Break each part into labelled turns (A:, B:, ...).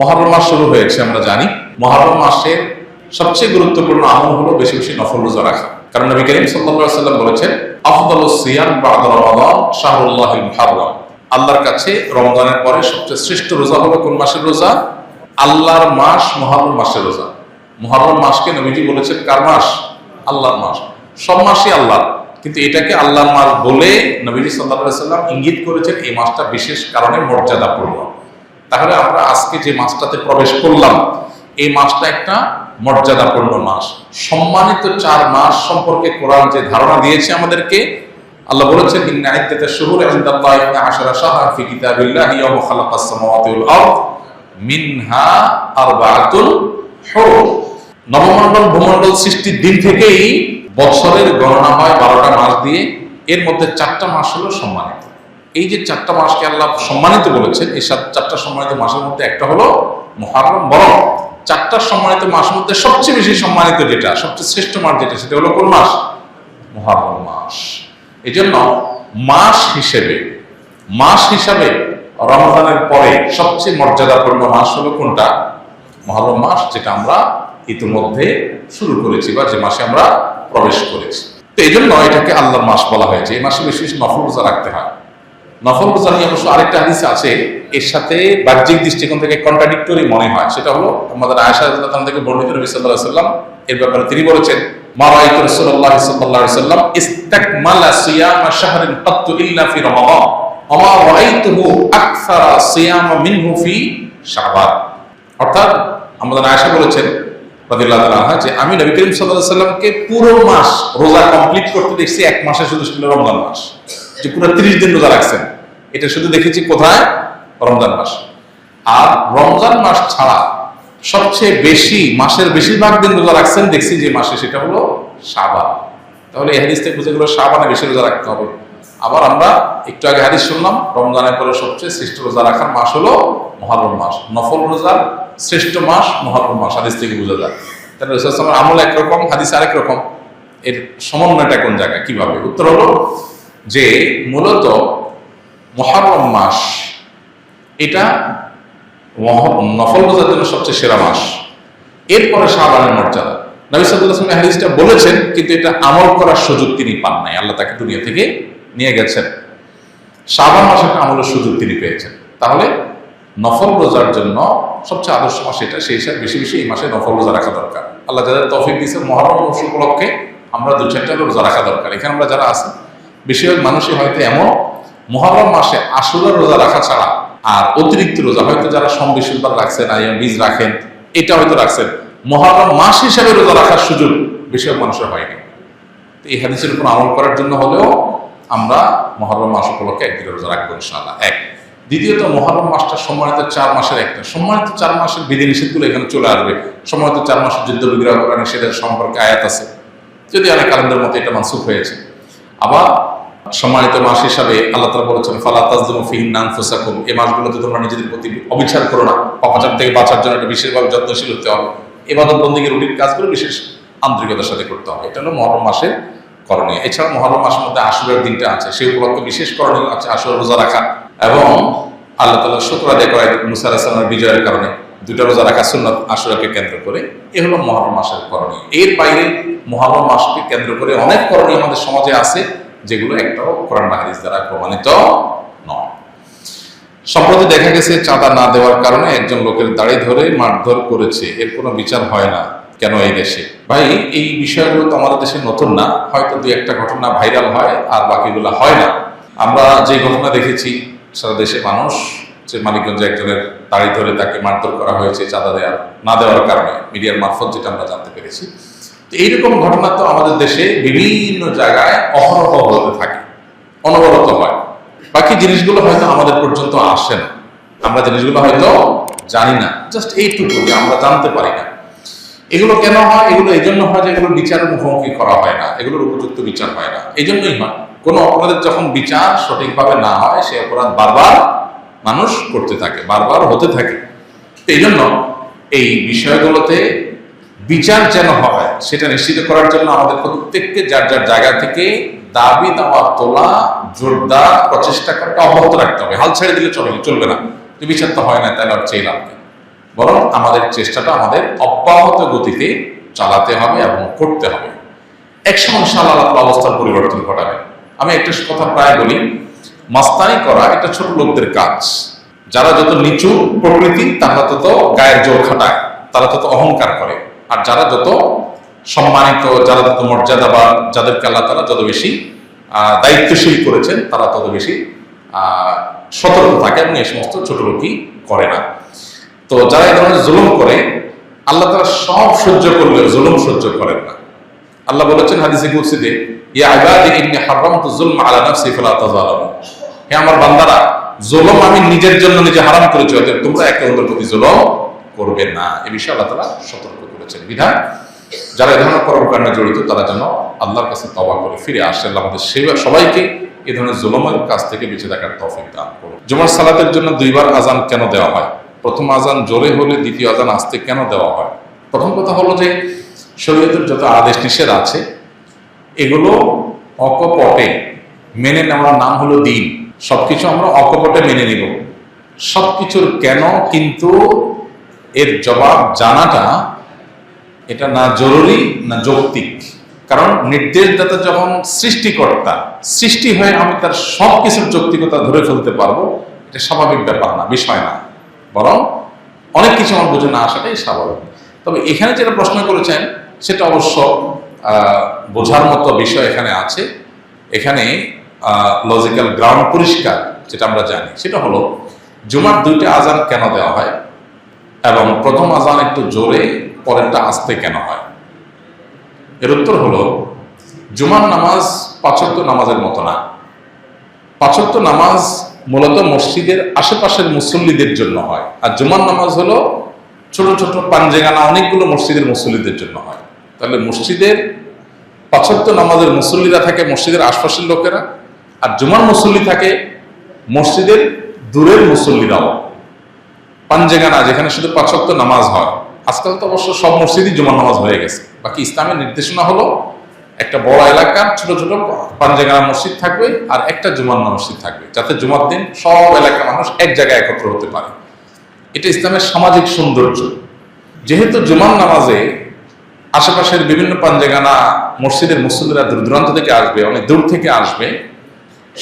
A: মহরম মাস শুরু হয়েছে, আমরা জানি। মহরম মাসের সবচেয়ে গুরুত্বপূর্ণ আমল হলো বেশি বেশি নফল রোজা রাখা। কারণ নবী করিম সাল্লাম বলেছেন, আফদালু সিয়াম রমাদান আল্লাহর কাছে রমজানের পরে সবচেয়ে শ্রেষ্ঠ রোজা হলো কোন মাসের রোজা? আল্লাহর মাস মহরম মাসের রোজা। মহরম মাসকে নবীজি বলেছেন কার মাস? আল্লাহর মাস। সব মাসই আল্লাহ কিন্তু এটাকে আল্লাহর মাস বলে নবীজি আলাইহি সাল্লাম ইঙ্গিত করেছেন এই মাসটা বিশেষ কারণে মর্যাদাপূর্ণ। তাহলে আমরা আজকে যে মাসটাতে প্রবেশ করলাম, এই মাসটা একটা মর্যাদাপূর্ণ মাস। সম্মানিত চার মাস সম্পর্কে কোরআন যে ধারণা দিয়েছে আমাদেরকে, আল্লাহ বলেছেন, ইন্না ইদ্দাতা শুহুর ইনদাল্লাহি ইসনা আশারা শাহরান ফি কিতাবিল্লাহি ইয়াওমা খালাকাস সামাওয়াতি ওয়াল আরদ, মিনহা আরবাআতুল হুরুম। নবমণ্ডল ভূমণ্ডল সৃষ্টির দিন থেকেই বছরের গণনা হয় বারোটা মাস দিয়ে। এর মধ্যে চারটা মাস হলো সম্মানিত। এই যে চারটা মাসকে আল্লাহ সম্মানিত বলেছেন, এই চারটা সম্মানিত মাসের মধ্যে একটা হলো মহারম বরং চারটা সম্মানিত মাসের মধ্যে সবচেয়ে বেশি সম্মানিত যেটা, সবচেয়ে শ্রেষ্ঠ মাস যেটা, সেটা হলো কোন মাস? মহারম মাস। এই জন্য মাস হিসেবে, মাস হিসাবে রমজানের পরে সবচেয়ে মর্যাদাপূর্ণ মাস হলো কোনটা? মহরম মাস যেটা আমরা ইতিমধ্যে শুরু করেছি বা যে মাসে আমরা প্রবেশ করেছি। তো এই জন্য এটাকে আল্লাহর মাস বলা হয়েছে। এই মাসে বেশি বেশি নফল রোজা রাখতে হয়। নফল রোজা নিয়ে অবশ্য আরেকটা হাদিস আছে, এর সাথে বাহ্যিক দৃষ্টিকোণ থেকে কন্ট্রাডিক্টরি মনে হয়। সেটা হলো আমাদের আয়সা থেকে বর্ণিত নবী আলাইহি সাল্লাম এর ব্যাপারে তিনি বলেছেন সাল্লাম শাহরিন অর্থাৎ আমাদের বলেছেন আমি নবী করিম সাল্লাল্লাহু সাল্লামকে পুরো মাস রোজা কমপ্লিট করতে দেখছি, এক মাসে শুধু ছিল রমজান মাস। যে পুরো 30 দিন রোজা রাখছেন। এটা শুধু দেখেছি কোথায়? রমজান মাস। আর রমজান মাস ছাড়া সবচেয়ে বেশি, মাসের বেশিরভাগ দিন রোজা রাখছেন, দেখছি যে মাসে সেটা হলো শাবান। তাহলে এই হাদিস থেকে বুঝে গেল শাবানে বেশি রোজা রাখতে হবে। আবার আমরা একটু আগে হাদিস শুনলাম, রমজানের পরে সবচেয়ে শ্রেষ্ঠ রোজা রাখার মাস হলো মহরম মাস। নফল রোজার শ্রেষ্ঠ মাস মহরম মাস, হাদিস থেকে বোঝা যায়। তাহলে রসুলের আমল একরকম, হাদিস আরেক রকম। এর সমন্বয়টা কোন জায়গায়? কীভাবে? উত্তর হলো যে মূলত মহরম মাস, এটা নফল রোজার জন্য সবচেয়ে সেরা মাস। এরপরে শাহবানের মর্যাদা। নবী ওয়াসাল্লাম হাদিসটা বলেছেন, কিন্তু এটা আমল করার সুযোগ তিনি পান নাই। আল্লাহ তাকে দুনিয়া থেকে নিয়ে গেছেন। শাবান মাসে একটা আমলের সুযোগ তিনি পেয়েছেন। তাহলে নফল রোজার জন্য সবচেয়ে আদর্শ মাস এটা, সেই হিসাবে বেশি বেশি এই মাসে নফল রোজা রাখা দরকার। আল্লাহ যাদের তৌফিক দিয়েছে মহরম উপলক্ষে, আমরা দু চারটা রোজা রাখা দরকার। এখানে আমরা যারা আছি বেশিরভাগ মানুষই হয়তো এমন। মহরম মাসে আসুরা রোজা রাখা ছাড়া আর অতিরিক্ত রোজা, হয়তো যারা সম্বিশুদ্ধ রাখছেন আইয়া বীজ রাখেন, এটা হয়তো রাখছেন। মহরম মাস হিসাবে রোজা রাখার সুযোগ বেশিরভাগ মানুষের হয়নি। তো এই হাদিসের উপর আমল করার জন্য হলেও আমরা মহরম মাস উপলক্ষে একদিন রোজা রাখব, ইনশাআল্লাহ। এক। দ্বিতীয়ত, মহরম মাসটা সম্মানিত চার মাসের একটা। সম্মানিত চার মাসের বিধিনিষেধগুলো এখানে চলে আসবে। সম্মানিত চার মাসের যুদ্ধ বিগ্রহ করা নিষেধের সম্পর্কে আয়াত আছে। যদি অনেক আনন্দের মতো এটা মানসুখ হয়েছে। আবার সম্মানিত মাস হিসাবে আল্লাহ তালা বলেছেন, ফালা তাজদুমু ফিহিন আনফুসাকুম এই মাসগুলোতে তোমরা নিজেদের প্রতি অবিচার করো না। পাপাচার থেকে বাঁচার জন্য একটা বিশেষভাবে যত্নশীল হতে হবে। এবাদত বন্দীকে রুটির কাজগুলো বিশেষ আন্তরিকতার সাথে করতে হবে। এটা হলো মহরম মাসের করণীয়। এছাড়া মহরম মাসের মধ্যে আশুরের দিনটা আছে। সেই উপলক্ষে বিশেষ করণীয় আছে আশুর রোজা রাখা এবং আল্লাহ তালা শুক্র আদায় করা মুসার আলাহিসামের বিজয়ের কারণে দুটা রোজা রাখা সুন্নত আশুরাকে কেন্দ্র করে। এ হলো মহরম মাসের করণীয়। এর বাইরে মহরম মাসকে কেন্দ্র করে অনেক করণীয় আমাদের সমাজে আছে। যেগুলো একটাও কোরআন হাদিস দ্বারা প্রমাণিত নয়। সম্প্রতি দেখা গেছে চাঁদা না দেওয়ার কারণে একজন লোকের দাড়ি ধরে মারধর করেছে। এর কোনো বিচার হয় না। কেন এই দেশে? ভাই, এই বিষয়গুলো তো আমাদের দেশে নতুন না। হয়তো দু একটা ঘটনা ভাইরাল হয় আর বাকিগুলো হয় না। আমরা যে ঘটনা দেখেছি, সারা দেশে মানুষ যে মানিকগঞ্জে একজনের দাড়ি ধরে তাকে মারধর করা হয়েছে চাঁদা দেওয়ার না দেওয়ার কারণে, মিডিয়ার মারফত যেটা আমরা জানতে পেরেছি। তো এইরকম ঘটনা তো আমাদের দেশে বিভিন্ন জায়গায় অহরহ হতে থাকে, অনবরত হয়। বাকি জিনিসগুলো হয়তো আমাদের পর্যন্ত আসে না। আমরা জিনিসগুলো হয়তো জানি না। জাস্ট এইটুকু যে আমরা জানতে পারি না। এগুলো কেন হয়? এগুলো এই জন্য হয় যে এগুলো বিচার মুখোমুখি করা হয় না। এগুলোর উপযুক্ত বিচার হয় না। এই জন্যই হয়। কোনো অপরাধের যখন বিচার সঠিকভাবে না হয় সে অপরাধ বারবার মানুষ করতে থাকে, বারবার হতে থাকে। এই জন্য এই বিষয়গুলোতে বিচার যেন হয়, সেটা নিশ্চিত করার জন্য আমাদের প্রত্যেককে যার যার জায়গা থেকে দাবি দেওয়া, তোলা, জোরদার প্রচেষ্টা করাটা অব্যাহত রাখতে হবে। হাল ছেড়ে দিলে চলবে চলবে না। যে বিচার তো হয় না, তাহলে আর চেয়ে লাভ। বরং আমাদের চেষ্টাটা আমাদের অব্যাহত গতিতে চালাতে হবে এবং করতে হবে। একসময় ইনশাআল্লাহ আল্লাহ অবস্থার পরিবর্তন ঘটাবে। আমি একটা কথা প্রায় বলি, মাস্তানি করা একটা ছোট লোকদের কাজ। যারা যত নিচু প্রকৃতি, তারা তত গায়ের জোর খাটায়, তারা তত অহংকার করে। আর যারা যত সম্মানিত, যারা যত মর্যাদাবান যাদেরকে আল্লাহ তারা যত বেশি দায়িত্বশীল করেছেন, তারা তত বেশি সতর্ক থাকে এবং এই সমস্ত ছোট লোকই করে না। তো যারা এই ধরনের জুলুম করে, আল্লাহ তারা সব সহ্য করলেও জুলুম সহ্য করেন না। আল্লাহ বলেছেন হাদিসে কুরসিতে ইয়া ইবাদি, ইন্নী হারামতু যুলমা আলা নাফসি ফালা তাযালামু হে আমার বান্দারা, জুলুম আমি নিজের জন্য নিজে হারাম করেছি, অতএব তোমরা একে অন্যের প্রতি জুলুম করবে না। এই বিষয়ে আল্লাহ তাআলা সতর্ক করেছেন বিধান যারা এ ধরনের কর্মকাণ্ডে জড়িত, তারা যেন আল্লাহর কাছে তওবা করে ফিরে আসে আমাদের সেই সবাইকে এ ধরনের জুলুমের কাছ থেকে বেঁচে থাকার তৌফিক দান করুন। জুমার সালাতের জন্য দুইবার আজান কেন দেওয়া হয়? প্রথম আজান জোরে হলে দ্বিতীয় আজান আসতে কেন দেওয়া হয়? প্রথম কথা হলো যে, শরীয়তের যত আদেশ নিষেধ আছে, এগুলো অকপটে মেনে নেওয়ার নাম হলো দিন। সবকিছু আমরা অকপটে মেনে নিব। সবকিছুর কেন কিন্তু এর জবাব জানাটা এটা না জরুরি, না যৌক্তিক। কারণ নির্দেশদাতা যখন সৃষ্টিকর্তা, সৃষ্টি হয়ে আমি তার সব কিছুর যৌক্তিকতা ধরে ফেলতে পারব, এটা স্বাভাবিক ব্যাপার না, বিষয় না। বরং অনেক কিছু আমার বুঝে না আসাটাই স্বাভাবিক। তবে এখানে যেটা প্রশ্ন করেছেন, সেটা অবশ্য বোঝার মতো বিষয় এখানে আছে। এখানে লজিক্যাল গ্রাউন্ড পরিষ্কার, যেটা আমরা জানি। সেটা হলো, জুমার দুইটা আজান কেন দেওয়া হয়? এবং প্রথম আজান একটু জোরে পরেরটা আসতে কেন হয়? এর উত্তর হলো, জুমার নামাজ পাঁচক্ত নামাজের মতো না। পাঁচক্ত নামাজ মূলত মসজিদের আশেপাশের মুসল্লিদের জন্য হয়। আর জুমার নামাজ হলো ছোট ছোট পাঞ্জেগানা অনেকগুলো মসজিদের মুসল্লিদের জন্য হয়। তাহলে মসজিদের পাঁচক্ত নামাজের মুসল্লিরা থাকে মসজিদের আশপাশের লোকেরা, আর জুমার মুসল্লি থাকে মসজিদের দূরের মুসল্লিরাও। পাঞ্জেগানা যেখানে শুধু পাঁচক্ত নামাজ হয়। আজকাল তো অবশ্য সব মসজিদই জুমার নামাজ হয়ে গেছে। বাকি ইসলামের নির্দেশনা হলো একটা বড় এলাকার ছোট ছোট পাঞ্জেগানা মসজিদ থাকবে আর একটা জুমার মসজিদ থাকবে, যাতে জুমার দিন সব এলাকার মানুষ এক জায়গায় একত্র হতে পারে। এটা ইসলামের সামাজিক সৌন্দর্য। যেহেতু জুমার নামাজে আশেপাশের বিভিন্ন পাঞ্জেগানা মসজিদের মুসল্লিরা দূর দূরান্ত থেকে আসবে, অনেক দূর থেকে আসবে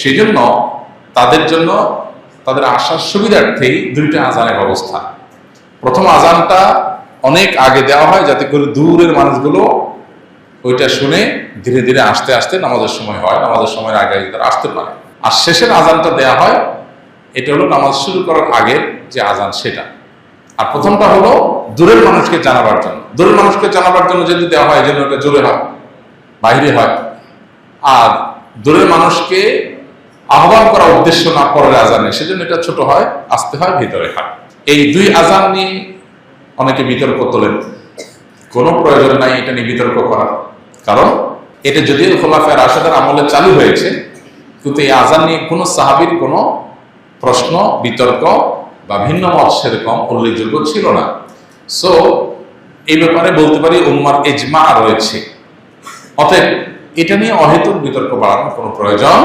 A: সেই জন্য তাদের জন্য তাদের আসার সুবিধার্থেই দুইটা আজানের ব্যবস্থা। প্রথম আজানটা অনেক আগে দেওয়া হয় যাতে করে দূরের মানুষগুলো ওইটা শুনে ধীরে ধীরে আসতে আসতে নামাজের সময় হয়। নামাজের সময় আগে আগে তারা আসতে পারে। আর শেষের আজানটা দেওয়া হয়, এটা হলো নামাজ শুরু করার আগের যে আজান সেটা। আর প্রথমটা হলো দূরের মানুষকে জানাবার জন্য। দূরের মানুষকে জানাবার জন্য যদি দেওয়া হয় যেন ওটা জোরে হয় বাইরে হয়। আর দূরের মানুষকে আহ্বান করার উদ্দেশ্য না পরের আজানে, সেজন্য এটা ছোট হয়, আসতে হয়, ভিতরে হয়। এই দুই আজান নিয়ে অনেকে বিতর্ক তোলেন। কোনো প্রয়োজন নাই, এটা নিয়ে বিতর্ক করার কারণ এটা যদিও খোলাফের রাশেদার আমলে চালু হয়েছে, কিন্তু এই আজান নিয়ে কোনো সাহাবির কোনো প্রশ্ন, বিতর্ক বা ভিন্ন মত সেরকম উল্লেখযোগ্য ছিল না। সো এই ব্যাপারে বলতে পারি উম্মার এজমা রয়েছে। অতএব এটা নিয়ে অহেতুক বিতর্ক বাড়ানোর কোনো প্রয়োজন